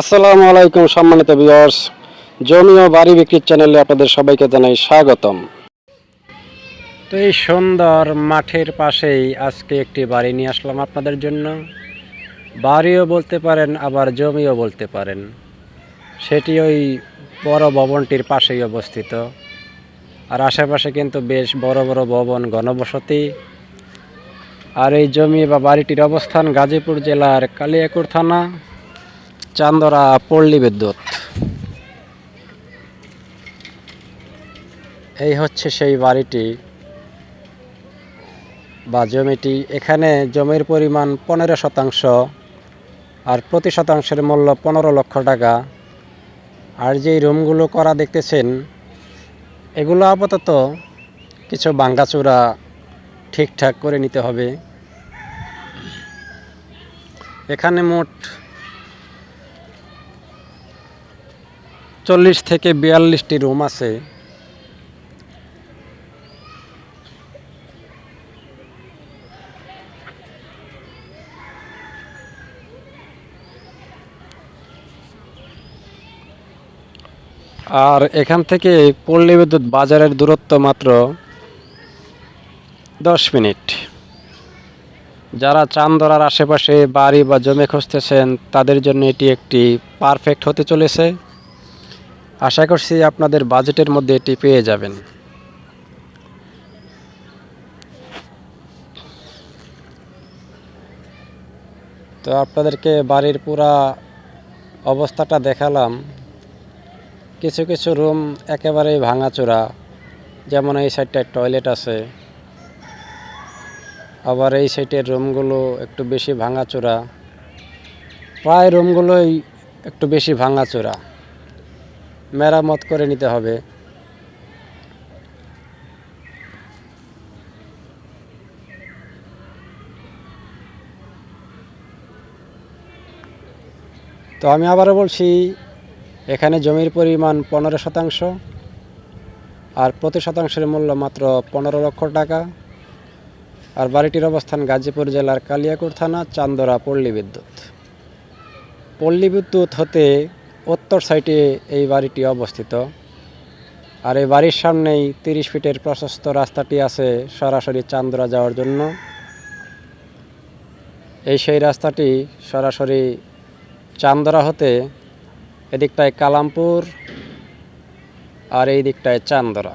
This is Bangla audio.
আসসালামু আলাইকুম সম্মানিত ভিউয়ার্স। জমি ও বাড়ি বিক্রির চ্যানেলে আপনাদের সবাইকে জানাই স্বাগতম। তো এই সুন্দর মাঠের পাশেই আজকে একটি বাড়ি নিয়ে আসলাম আপনাদের জন্য। বাড়িও বলতে পারেন, আবার জমিও বলতে পারেন। সেটি ওই বড় ভবনটির পাশেই অবস্থিত। আর আশেপাশে কিন্তু বেশ বড় বড় ভবন ঘনবসতি। আর এই জমি বা বাড়িটির অবস্থান গাজীপুর জেলার কালিয়াকুর থানা। চান্দরা পল্লী বিদ্যুৎ। এই হচ্ছে সেই বাড়িটি বা জমিটি। এখানে জমির পরিমাণ পনেরো শতাংশ আর প্রতি শতাংশের মূল্য পনেরো লক্ষ টাকা। আর যেই রুমগুলো করা দেখতেছেন, এগুলো আপাতত কিছু ভাঙ্গাচুরা ঠিকঠাক করে নিতে হবে। এখানে মোট চল্লিশ থেকে বিয়াল্লিশটি রুম আছে। আর এখান থেকে পল্লী বিদ্যুৎ বাজারের দূরত্ব মাত্র দশ মিনিট। যারা চান্দরার আশেপাশে বাড়ি বা জমি খুঁজতেছেন, তাদের জন্য এটি একটি পারফেক্ট হতে চলেছে। আশা করছি আপনাদের বাজেটের মধ্যে এটি পেয়ে যাবেন। তো আপনাদেরকে বাড়ির পুরা অবস্থাটা দেখালাম। কিছু কিছু রুম একেবারেই ভাঙাচোরা, যেমন এই সাইডটায় টয়লেট আছে। আবার এই সাইডের রুমগুলো একটু বেশি ভাঙাচোরা। প্রায় রুমগুলোই একটু বেশি ভাঙাচোরা। মেরামত করে নিতে হবে। তো আমি আবারও বলছি, এখানে জমির পরিমাণ পনেরো শতাংশ আর প্রতি শতাংশের মূল্য মাত্র পনেরো লক্ষ টাকা। আর বাড়িটির অবস্থান গাজীপুর জেলার কালিয়াকুর থানা চান্দরা পল্লী বিদ্যুৎ। পল্লী বিদ্যুৎ হতে উত্তর সাইডে এই বাড়িটি অবস্থিত। আর এই বাড়ির সামনেই তিরিশ ফিটের প্রশস্ত রাস্তাটি আছে সরাসরি চান্দরা যাওয়ার জন্য। এই সেই রাস্তাটি সরাসরি চান্দরা হতে এদিকটায় কালামপুর আর এই দিকটায় চান্দরা।